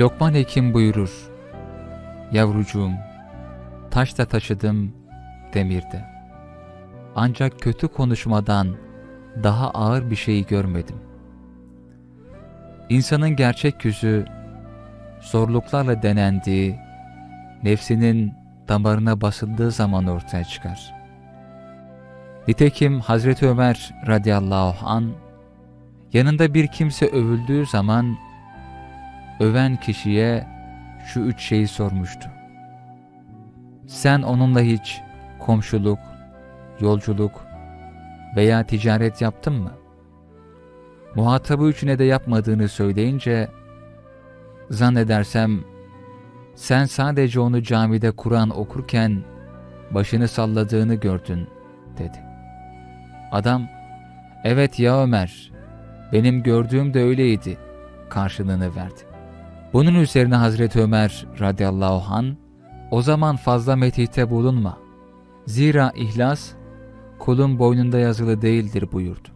Lokman Hekim buyurur. Yavrucuğum, taş da taşıdım demirde. Ancak kötü konuşmadan daha ağır bir şeyi görmedim. İnsanın gerçek yüzü, zorluklarla denendiği, nefsinin damarına basıldığı zaman ortaya çıkar. Nitekim Hazreti Ömer radıyallahu an yanında bir kimse övüldüğü zaman öven kişiye şu üç şeyi sormuştu. Sen onunla hiç komşuluk, yolculuk veya ticaret yaptın mı? Muhatabı üçüne de yapmadığını söyleyince zannedersem sen sadece onu camide Kur'an okurken başını salladığını gördün dedi. Adam evet ya Ömer benim gördüğüm de öyleydi karşılığını verdi. Bunun üzerine Hazreti Ömer radıyallahu an o zaman fazla metihte bulunma. Zira ihlas kulun boynunda yazılı değildir buyurdu.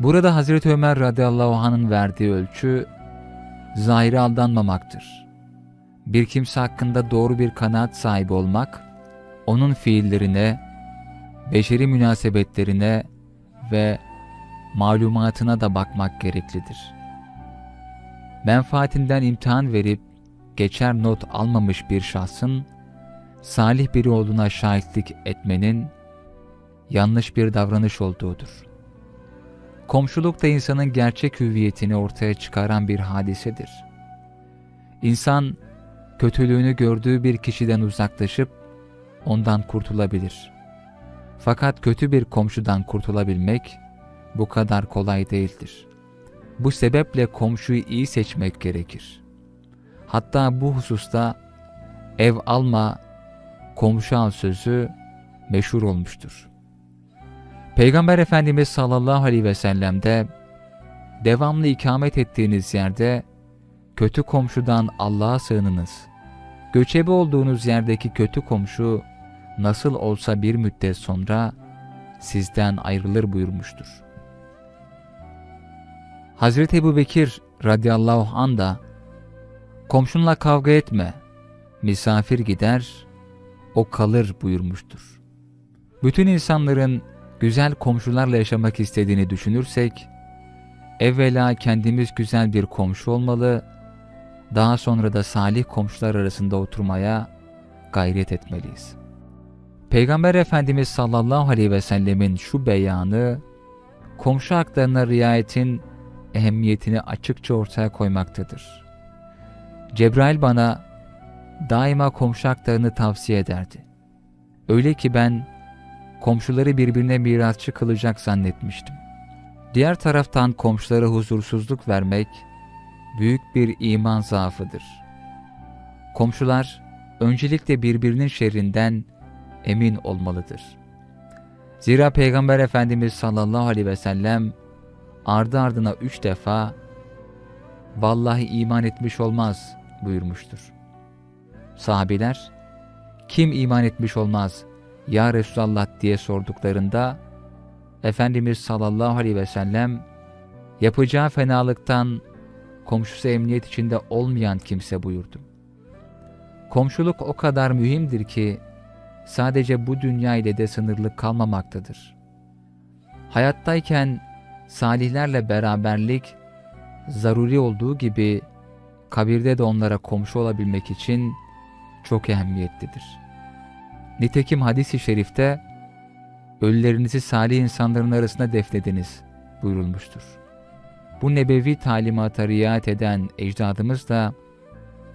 Burada Hazreti Ömer radıyallahu anh'ın verdiği ölçü zahire aldanmamaktır. Bir kimse hakkında doğru bir kanaat sahibi olmak, onun fiillerine, beşeri münasebetlerine ve malumatına da bakmak gereklidir. Menfaatinden imtihan verip geçer not almamış bir şahsın salih biri olduğuna şahitlik etmenin yanlış bir davranış olduğudur. Komşuluk da insanın gerçek hüviyetini ortaya çıkaran bir hadisedir. İnsan kötülüğünü gördüğü bir kişiden uzaklaşıp ondan kurtulabilir. Fakat kötü bir komşudan kurtulabilmek bu kadar kolay değildir. Bu sebeple komşuyu iyi seçmek gerekir. Hatta bu hususta ev alma, komşu al sözü meşhur olmuştur. Peygamber Efendimiz sallallahu aleyhi ve sellem'de devamlı ikamet ettiğiniz yerde kötü komşudan Allah'a sığınınız. Göçebe olduğunuz yerdeki kötü komşu nasıl olsa bir müddet sonra sizden ayrılır buyurmuştur. Hazreti Ebu Bekir radıyallahu an da komşunla kavga etme, misafir gider, o kalır buyurmuştur. Bütün insanların güzel komşularla yaşamak istediğini düşünürsek, evvela kendimiz güzel bir komşu olmalı, daha sonra da salih komşular arasında oturmaya gayret etmeliyiz. Peygamber Efendimiz sallallahu aleyhi ve sellemin şu beyanı, komşu haklarına riayetin ehemmiyetini açıkça ortaya koymaktadır. Cebrail bana daima komşu haklarını tavsiye ederdi. Öyle ki ben komşuları birbirine mirasçı kılacak zannetmiştim. Diğer taraftan komşulara huzursuzluk vermek büyük bir iman zaafıdır. Komşular öncelikle birbirinin şerrinden emin olmalıdır. Zira Peygamber Efendimiz sallallahu aleyhi ve sellem ardı ardına üç defa vallahi iman etmiş olmaz buyurmuştur. Sahabiler kim iman etmiş olmaz ya Resulallah diye sorduklarında Efendimiz sallallahu aleyhi ve sellem yapacağı fenalıktan komşusu emniyet içinde olmayan kimse buyurdu. Komşuluk o kadar mühimdir ki sadece bu dünya ile de sınırlı kalmamaktadır. Hayattayken salihlerle beraberlik zaruri olduğu gibi kabirde de onlara komşu olabilmek için çok ehemmiyetlidir. Nitekim hadis-i şerifte ölülerinizi salih insanların arasında defnediniz buyurulmuştur. Bu nebevi talimata riayet eden ecdadımız da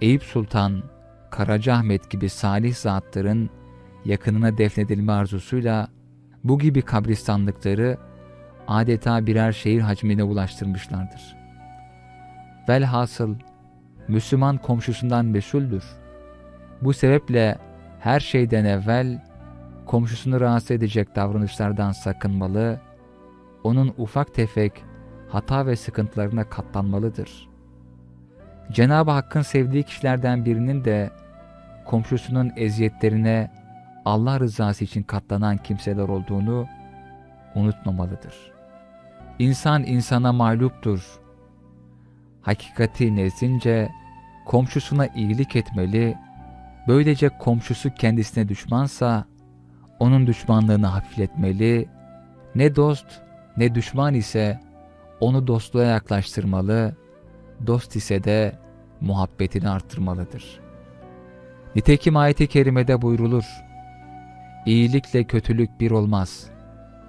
Eyüp Sultan, Karacaahmet gibi salih zatların yakınına defnedilme arzusuyla bu gibi kabristanlıkları adeta birer şehir hacmine ulaştırmışlardır. Velhasıl Müslüman komşusundan mesuldür. Bu sebeple her şeyden evvel komşusunu rahatsız edecek davranışlardan sakınmalı, onun ufak tefek hata ve sıkıntılarına katlanmalıdır. Cenab-ı Hakk'ın sevdiği kişilerden birinin de komşusunun eziyetlerine Allah rızası için katlanan kimseler olduğunu unutmamalıdır. İnsan insana mağluptur. Hakikati nezdince komşusuna iyilik etmeli, böylece komşusu kendisine düşmansa, onun düşmanlığını hafifletmeli, ne dost ne düşman ise onu dostluğa yaklaştırmalı, dost ise de muhabbetini arttırmalıdır. Nitekim ayet-i kerimede buyrulur, İyilikle kötülük bir olmaz.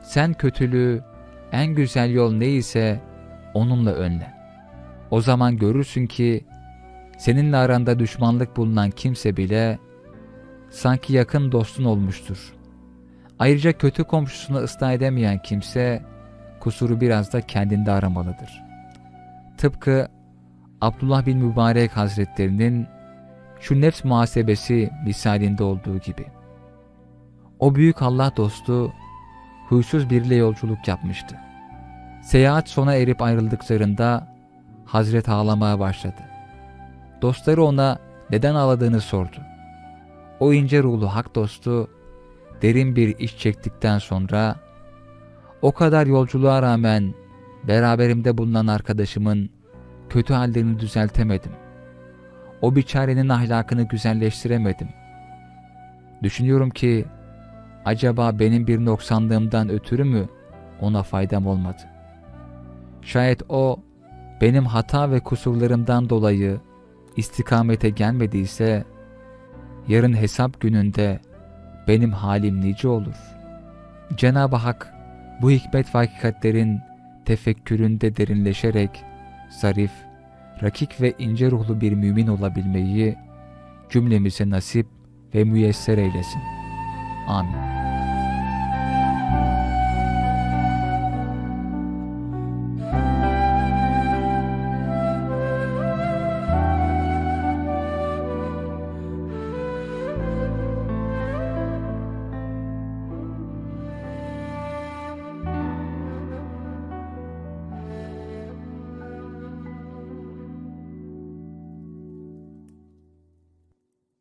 Sen kötülüğü en güzel yol neyse onunla önle. O zaman görürsün ki seninle aranda düşmanlık bulunan kimse bile sanki yakın dostun olmuştur. Ayrıca kötü komşusunu ıslah edemeyen kimse kusuru biraz da kendinde aramalıdır. Tıpkı Abdullah bin Mübarek Hazretlerinin şu nefs muhasebesi misalinde olduğu gibi. O büyük Allah dostu huysuz biriyle yolculuk yapmıştı. Seyahat sona erip ayrıldıklarında Hazret ağlamaya başladı. Dostları ona neden ağladığını sordu. O ince ruhlu hak dostu derin bir iş çektikten sonra o kadar yolculuğa rağmen beraberimde bulunan arkadaşımın kötü hallerini düzeltemedim. O biçarenin ahlakını güzelleştiremedim. Düşünüyorum ki acaba benim bir noksanlığımdan ötürü mü ona faydam olmadı? Şayet o benim hata ve kusurlarımdan dolayı istikamete gelmediyse yarın hesap gününde benim halim nice olur. Cenab-ı Hak bu hikmet ve hakikatlerin tefekküründe derinleşerek zarif, rakik ve ince ruhlu bir mümin olabilmeyi cümlemize nasip ve müyesser eylesin. Amin.